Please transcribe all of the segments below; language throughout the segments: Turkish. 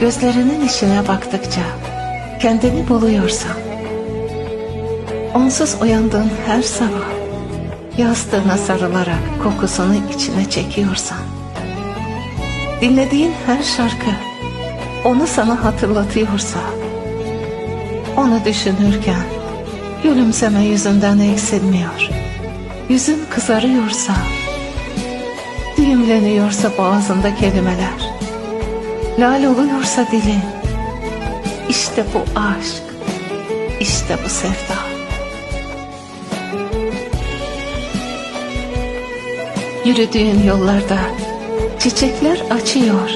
gözlerinin içine baktıkça kendini buluyorsan, onsuz uyandığın her sabah yastığına sarılarak kokusunu içine çekiyorsan, dinlediğin her şarkı onu sana hatırlatıyorsa, onu düşünürken gülümseme yüzünden eksilmiyor, yüzün kızarıyorsa, düğümleniyorsa boğazında kelimeler, lal oluyorsa dilin, işte bu aşk, işte bu sevda. Yürüdüğün yollarda çiçekler açıyor,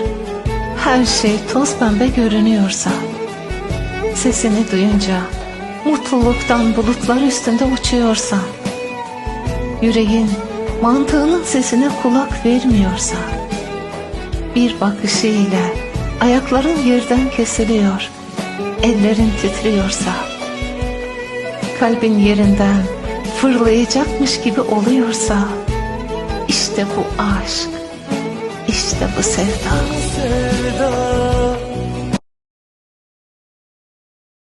her şey toz pembe görünüyorsa, sesini duyunca mutluluktan bulutlar üstünde uçuyorsan, yüreğin mantığının sesine kulak vermiyorsa, bir bakışı ile ayakların yerden kesiliyor, ellerin titriyorsa, kalbin yerinden fırlayacakmış gibi oluyorsa, işte bu aşk, işte bu sevda. sevda